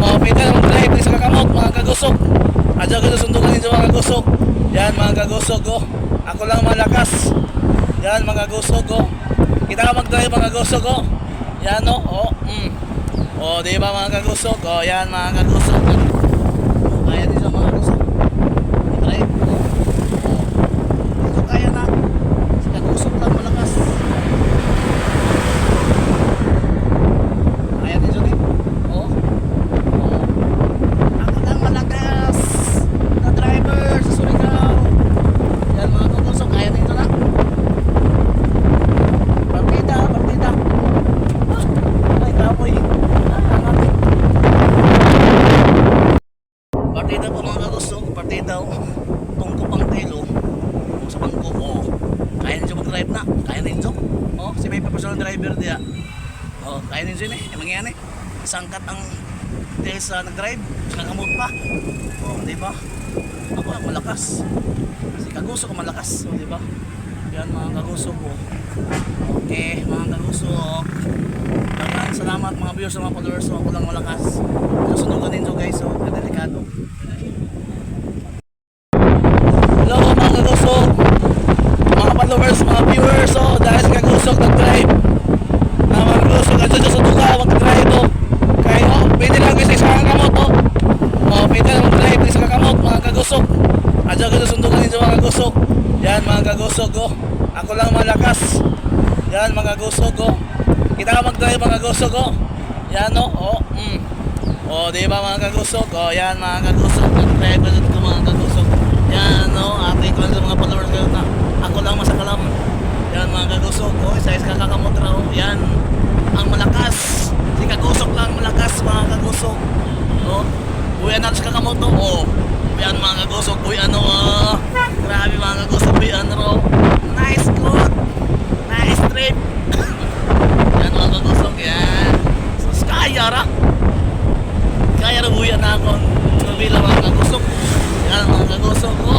Mga pwede naman pala ito sa makamot, mga kagusok. Adyo ko susundukan ninyo mga kagusok. Yan mga kagusok ko. Oh. Ako lang malakas. Yan mga kagusok ko. Oh. Kita ka mag-drive mga kagusok ko. Oh. Yan o. Oh. oh, mm. oh, di ba mga kagusok? Oh, yan mga kagusok. Driver diya. Oh, kaya din siya eh. Emang yan eh. Sangkat ang dahil sa nag-drive. Nakamot pa. Oh, di ba? Ako lang malakas. Si Kaguso ko malakas. Oh, di ba? Yan mga kaguso ko. Okay, mga kagusok. Dagan, salamat mga viewers mga followers. So, ako lang malakas. Susunugan ninyo guys. So, delikado. Hello mga kagusok. Mga followers, mga viewers. So, dahil sa kagusok nag-drive. Ah, mga kagusok, at sa tuka, mag-drive to. Kaya, oh, pwede lang guys sa isang kamot to. Oh, pwede lang mag-drive sa kakamot, mga kagusok. Adyo kayo sundukan kagusok. Yan mga kagusok ko. Ako lang malakas. Yan mga kagusok ko. Kita ka mag-drive mga kagusok ko. Yan o. Oh, mm. Oh, di ba mga kagusok? Oh, yan mga kagusok. Nag-drive ko mga kagusok. Yan o. Ate ko sa mga followers kayo na. Ako lang masakalam. Yan mga kagusok ko. Isa-is kakakamot raw. Yan. Ang malakas. Si kagusok lang malakas mga kagusok. Oh. Uy, anak sa kakamoto. Oh. Yan mga kagusok. Uy, ano ah. Grabe mga kagusok. Uy, ano raw. Nice good. Nice trip. yan mga kagusok. Yan. So, kaya ra. Kaya ra buya na ako. Nabila mga kagusok. Yan mga kagusok